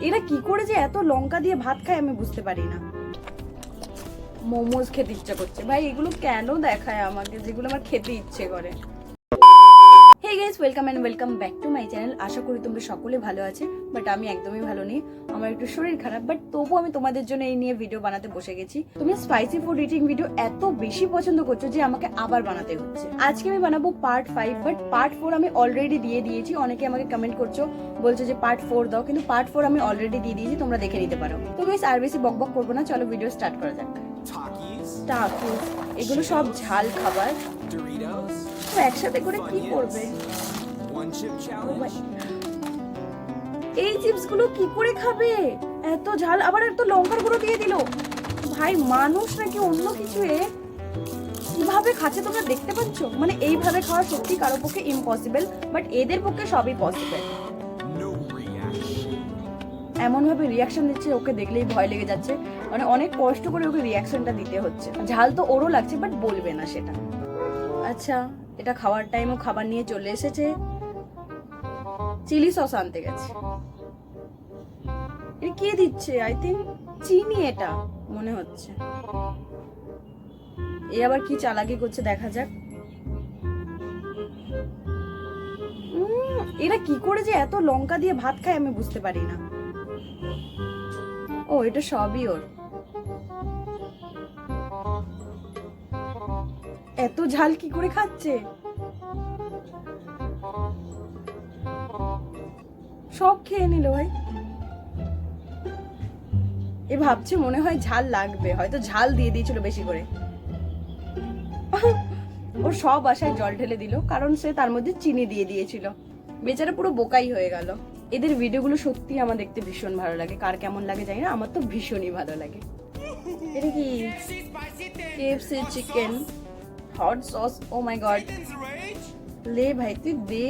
এরা কি করে যে এত লঙ্কা দিয়ে ভাত খায় আমি বুঝতে পারি না। মোমোজ খেতে ইচ্ছা করছে। ভাই, এগুলো কেন দেখায় আমাকে? যেগুলো আমার খেতে ইচ্ছে করে। Hey guys welcome and welcome back to my channel আশা করি তোমরা সকলে ভালো আছে বাট আমি একদমই ভালো নেই। আমার একটু শরীর খারাপ বাট তবুও আমি তোমাদের জন্য এই নিয়ে ভিডিও বানাতে বসে গেছি। তুমি স্পাইসি ফুড ইটিং ভিডিও এত বেশি পছন্দ করছ যে আমাকে আবার বানাতে হচ্ছে। আজকে আমি বানাবো part five but part four আমি অলরেডি দিয়ে দিয়েছি। অনেকে আমাকে কমেন্ট করছ বলছো যে পার্ট ফোর দাও কিন্তু পার্ট ফোর আমি অলরেডি দিয়ে দিয়েছি তোমরা দেখে নিতে পারো। তো গাইস আর বেশি বক বক করব না চলো ভিডিও স্টার্ট করা যাক। এগুলো সব ঝাল খাবার। একসাথে করে কি করবে? এই চিপসগুলো কি করে খাবে? এত ঝাল আবার এত লঙ্কার গুঁড়ো দিয়ে দিল। ভাই মানুষ নাকি অন্য কিছু কীভাবে খাচ্ছে তোমরা দেখতে পাচ্ছ? মানে এইভাবে খাওয়া সত্যি কারও পক্ষে ইম্পসিবল বাট এদের পক্ষে সবই পসিবল no reaction. এমন ভাবে রিয়াকশন দিচ্ছে ওকে দেখলেই ভয় লেগে যাচ্ছে। মানে অনেক কষ্ট করে ওকে রিয়াকশনটা দিতে হচ্ছে। ঝাল তো ওরও লাগছে বাট বলবে না সেটা। আচ্ছা এটা খাওয়ার টাইমও খাবার নিয়ে চলে এসেছে। চিলি সস আনতে গেছে। এটা কে দিচ্ছে? আই থিঙ্ক চিনি এটা, মনে হচ্ছে। এ আবার কি চালাকি করছে দেখা যাক। এরা কি করে যে এত লঙ্কা দিয়ে ভাত খায় আমি বুঝতে পারি না। ও, এটা সবই ওর। এত ঝাল কি করে খাচ্ছে? সব খেয়ে নিল ভাই। এ ভাবছে মনে হয় ঝাল লাগবে হয়তো ঝাল দিয়ে দিয়েছিল বেশি করে। ওর সব আশায় জল ঢেলে দিল কারণ সে তার মধ্যে চিনি দিয়ে দিয়েছিল। বেচারা পুরো বোকাই হয়ে গেল। এদের ভিডিওগুলো সত্যি আমার দেখতে ভীষণ ভালো লাগে। কার কেমন লাগে জানি না আমার তো ভীষণই ভালো লাগে। এটা কি? KFC chicken hot sauce, oh my God. লে ভাই, তুই দে।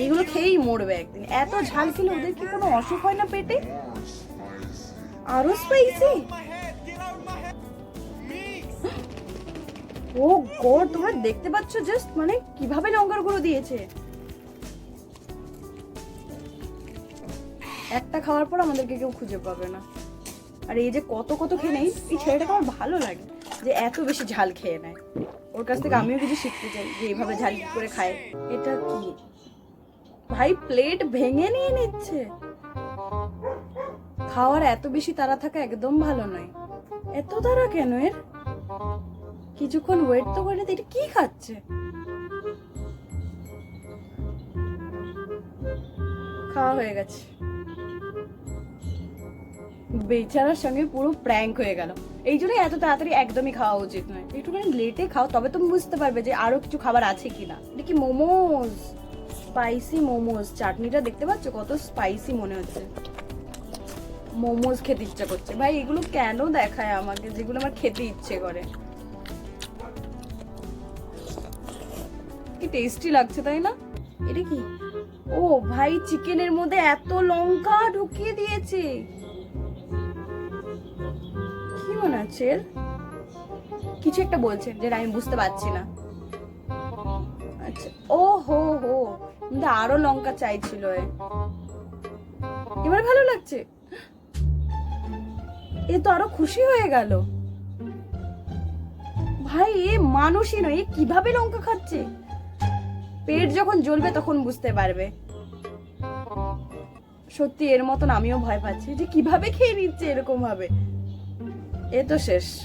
এইগুলো খেয়েই মরবে একদিন। এত ঝাল খেলে ওদের কি কোনো অসুখ হয় না পেটে? আরও স্পাইসি ও গড, তোমরা দেখতে পাচ্ছ জাস্ট মানে কীভাবে লঙ্কার গুঁড়ো দিয়েছে? একটা খাওয়ার পর আমাদেরকে কেউ খুঁজে পাবে না। আর এই যে কত কত খেয়ে নেই, এই ছেলেটাকে আমার ভালো লাগে। যে এত বেশি ঝাল খেয়ে নেয়। ওর কাছ থেকে আমিও কিছু শিখতে চাই যে এইভাবে ঝাল করে খায়। এটা কি? ভাই প্লেট ভেঙে নিয়ে নিচ্ছে। খাওয়ার এত বেশি তারা থাকা একদম ভালো নয়। এত তাড়া কেন এর? কিছুক্ষণ ওয়েট তো করে এটা কি খাচ্ছে? খাওয়া হয়ে গেছে। বেচারার সঙ্গে পুরো প্র্যাঙ্ক হয়ে গেল। এই জন্যই এত তাড়াতাড়ি একদমই খাওয়া উচিত নয়। একটুখানি লেটে খাও, তবে তুমি বুঝতে পারবে যে আরও কিছু খাবার আছে কিনা। এটা কি মোমোজ স্পাইসি মোমোজ চাটনিটা দেখতে পাচ্ছ? কত স্পাইসি মনে হচ্ছে। মোমোজ খেতে ইচ্ছা করছে। ভাই, এগুলো কেন দেখায় আমাকে? যেগুলো আমার খেতে ইচ্ছে করে। কি টেস্টি লাগছে, তাই না? এটা কি? ও ভাই চিকেনের মধ্যে এত লঙ্কা ঢুকিয়ে দিয়েছে। এর? কিছু একটা বলছে যেটা আমি বুঝতে পারছি না। আচ্ছা ও হো হো আরও লঙ্কা চাইছিল এবার ভালো লাগছে। এ তো আরও খুশি হয়ে গেল। ভাই, এ মানুষই নয়, এ কীভাবে লঙ্কা খাচ্ছে? পেট যখন জ্বলবে তখন বুঝতে পারবে। সত্যি এর মতন আমিও ভয় পাচ্ছি যে কীভাবে খেয়ে নিচ্ছে এরকম ভাবে। এ তো শেষ।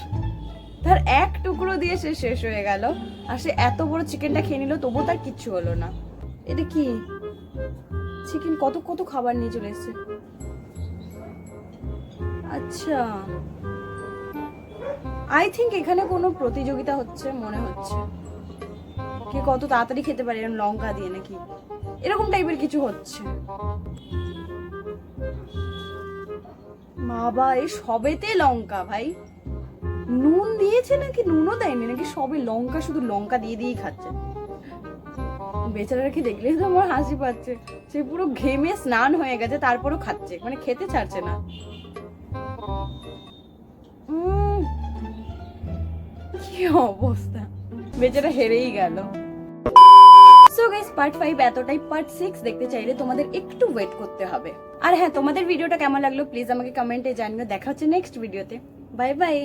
তার এক টুকরো দিয়ে সে শেষ হয়ে গেল। আর সে এত বড় চিকেনটা খেয়ে নিল, তবুও তার কিচ্ছু হলো না। এটা কি? চিকেন কত কত খাবার নিয়ে চলে এসেছে? আচ্ছা। আই থিঙ্ক এখানে কোনো প্রতিযোগিতা হচ্ছে মনে হচ্ছে। কে কত তাড়াতাড়ি খেতে পারে এরকম লঙ্কা দিয়ে নাকি? এরকম টাইপের কিছু হচ্ছে। বাবা এই সবেতে লঙ্কা ভাই। নুন দিয়েছে নাকি? নুনও দেয়নি নাকি? সবে লঙ্কা, শুধু লঙ্কা দিয়ে দিয়েই খাচ্ছে। বেচারারা কি দেখলেই তো আমার হাসি পাচ্ছে। সে পুরো ঘেমে স্নান হয়ে গেছে, তারপরও খাচ্ছে মানে খেতে ছাড়ছে না। কি অবস্থা? বেচারা হেরেই গেল। সো গাইস পার্ট ফাইভ এতটাই পার্ট সিক্স দেখতে চাইলে তোমাদের একটু ওয়েট করতে হবে। আর হ্যাঁ তোমাদের ভিডিওটা কেমন লাগল প্লিজ আমাকে কমেন্টে জানিও। দেখা হচ্ছে নেক্সট ভিডিওতে বাই বাই